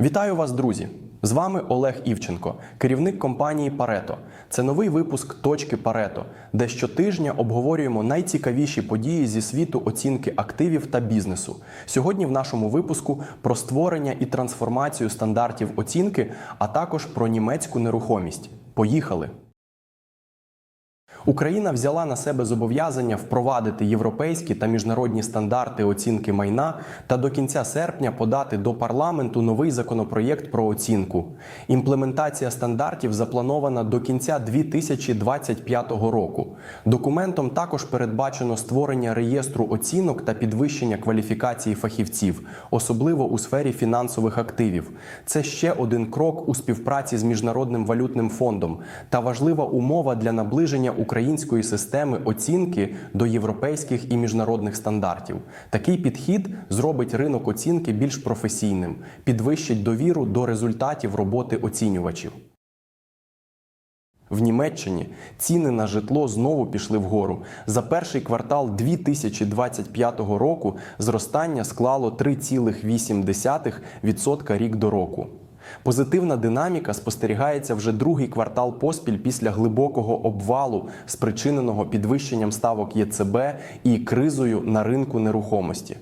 Вітаю вас, друзі! З вами Олег Івченко, керівник компанії Парето. Це новий випуск Точки Парето, де щотижня обговорюємо найцікавіші події зі світу оцінки активів та бізнесу. Сьогодні в нашому випуску про створення і трансформацію стандартів оцінки, а також про німецьку нерухомість. Поїхали! Україна взяла на себе зобов'язання впровадити європейські та міжнародні стандарти оцінки майна та до кінця серпня подати до парламенту новий законопроєкт про оцінку. Імплементація стандартів запланована до кінця 2025 року. Документом також передбачено створення реєстру оцінок та підвищення кваліфікації фахівців, особливо у сфері фінансових активів. Це ще один крок у співпраці з міжнародним валютним фондом та важлива умова для наближення української системи оцінки до європейських і міжнародних стандартів. Такий підхід зробить ринок оцінки більш професійним, підвищить довіру до результатів роботи оцінювачів. В Німеччині ціни на житло знову пішли вгору. За перший квартал 2025 року зростання склало 3,8% рік до року. Позитивна динаміка спостерігається вже другий квартал поспіль після глибокого обвалу, спричиненого підвищенням ставок ЄЦБ і кризою на ринку нерухомості.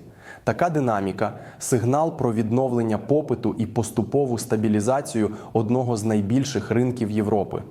Така динаміка сигнал про відновлення попиту і поступову стабілізацію одного з найбільших ринків Європи.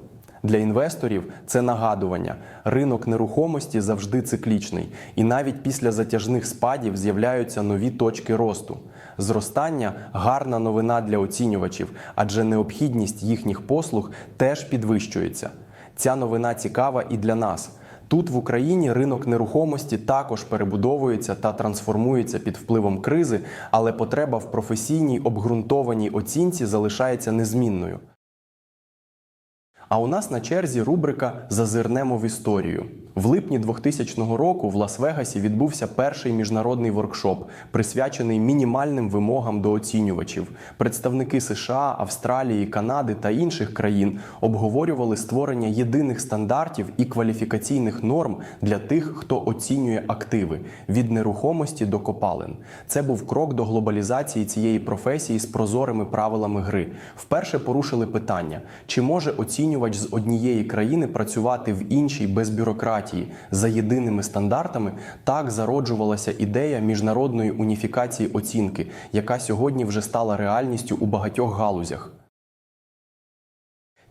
Для інвесторів це нагадування: ринок нерухомості завжди циклічний, і навіть після затяжних спадів з'являються нові точки росту. Зростання гарна новина для оцінювачів, адже необхідність їхніх послуг теж підвищується. Ця новина цікава і для нас. Тут в Україні ринок нерухомості також перебудовується та трансформується під впливом кризи, але потреба в професійній обґрунтованій оцінці залишається незмінною. А у нас на черзі рубрика Зазирнемо в історію. В липні 2000 року в Лас-Вегасі відбувся перший міжнародний воркшоп, присвячений мінімальним вимогам до оцінювачів. Представники США, Австралії, Канади та інших країн обговорювали створення єдиних стандартів і кваліфікаційних норм для тих, хто оцінює активи від нерухомості до копалин. Це був крок до глобалізації цієї професії з прозорими правилами гри. Вперше порушили питання: чи може оцінювач з однієї країни працювати в іншій без бюрократії за єдиними стандартами? Так зароджувалася ідея міжнародної уніфікації оцінки, яка сьогодні вже стала реальністю у багатьох галузях.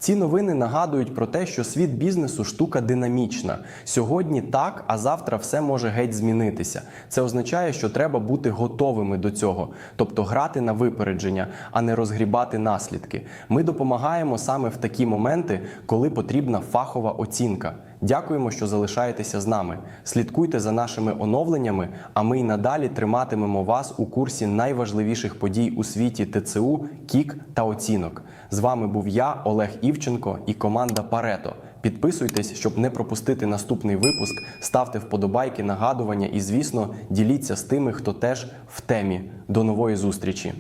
Ці новини нагадують про те, що світ бізнесу штука динамічна. Сьогодні так, а завтра все може геть змінитися. Це означає, що треба бути готовими до цього, тобто грати на випередження, а не розгрібати наслідки. Ми допомагаємо саме в такі моменти, коли потрібна фахова оцінка. Дякуємо, що залишаєтеся з нами. Слідкуйте за нашими оновленнями, а ми й надалі триматимемо вас у курсі найважливіших подій у світі ТЦУ, КІК та оцінок. З вами був я, Олег Івченко, і команда Парето. Підписуйтесь, щоб не пропустити наступний випуск. Ставте вподобайки, нагадування і, звісно, діліться з тими, хто теж в темі. До нової зустрічі!